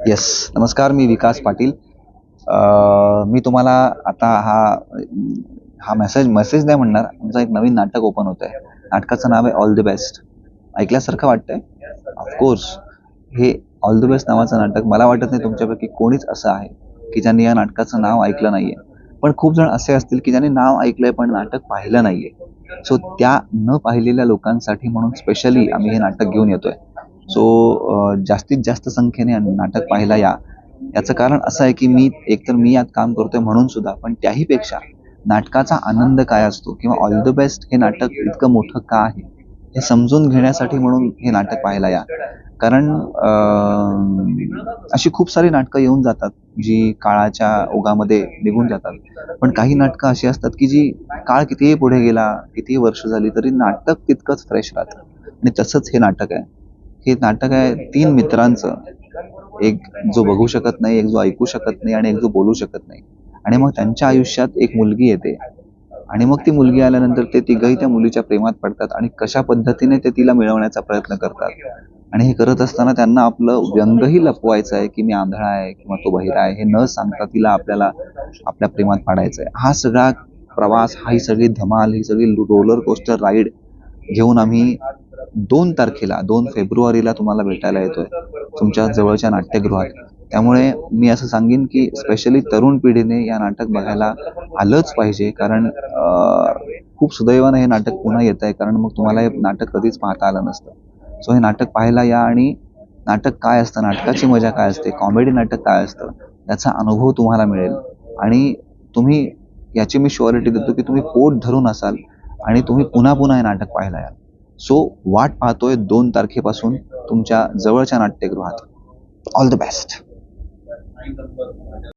Yes नमस्कार मी विकास पाटील. मी तुम्हाला आता हा हा मेसेज मेसेज नाही म्हणणार. आमचं एक नवीन नाटक ओपन होत आहे नाटकाचं नाव आहे ऑल द बेस्ट ऐकल्यासारखं वाटतंय? ऑफकोर्स हे ऑल द बेस्ट नावाचं नाटक मला वाटत नाही तुमच्यापैकी कोणीच असं आहे की ज्यांनी या नाटकाचं नाव ऐकलं नाहीये. पण खूप जण असे असतील की ज्यांनी नाव ऐकलंय पण नाटक पाहिलं नाहीये. सो त्या न पाहिलेल्या लोकांसाठी म्हणून स्पेशली आम्ही हे नाटक घेऊन येतोय. सो जास्तीत जास्त संख्येने नाटक पाहायला या. याचं कारण असं आहे की मी एकतर मी यात काम करतोय म्हणून सुद्धा पण त्याहीपेक्षा नाटकाचा आनंद काय असतो किंवा ऑल द बेस्ट हे नाटक इतकं मोठं का आहे हे समजून घेण्यासाठी म्हणून हे नाटक पाहायला या. कारण अशी खूप सारी नाटकं येऊन जातात. जी काळाच्या ओघामध्ये निघून जातात. पण काही नाटकं अशी असतात की जी काळ कितीही पुढे गेला कितीही वर्ष झाली तरी नाटक तितकंच फ्रेश राहतं. आणि तसंच हे नाटक आहे. हे नाटक आहे तीन मित्रांचं. एक जो बघू शकत नाही एक जो ऐकू शकत नाही आणि एक जो बोलू शकत नाही. आणि मग त्यांच्या आयुष्यात एक मुलगी येते. आणि मग ती मुलगी आल्यानंतर ते तिघही त्या मुलीच्या प्रेमात पडतात आणि कशा पद्धतीने ते तिला मिळवण्याचा प्रयत्न करतात. आणि हे करत असताना त्यांना आपलं व्यंगही लपवायचं आहे की मी आंधळा आहे किंवा तो बहिरा आहे हे न सांगता तिला आपल्याला आपल्या प्रेमात पाडायचं आहे हा सगळा प्रवास हा ही सगळी धमाल ही सगळी रोलर कोस्टर राईड घेऊन आम्ही दोन तारखेला दोन फेब्रुवारीला तुम्हाला भेटायला येतोय तुमच्या जवळच्या नाट्यगृहात. त्यामुळे मी असं सांगेन की स्पेशली तरुण पिढीने या नाटक बघायला आलंच पाहिजे कारण खूप सुदैवानं हे नाटक पुन्हा येत आहे कारण मग तुम्हाला हे नाटक कधीच पाहता आलं नसतं. सो हे नाटक पाहायला या आणि नाटक काय असतं नाटकाची मजा काय असते कॉमेडी नाटक काय असतं याचा अनुभव तुम्हाला मिळेल. आणि तुम्ही याची मी शुअरिटी देतो की तुम्ही पोट धरून असाल आणि तुम्ही पुन्हा पुन्हा हे नाटक पाहायला याल. सो वाट पाहतोय दोन तारखेपासून तुमच्या जवळच्या नाट्यगृहात. All the best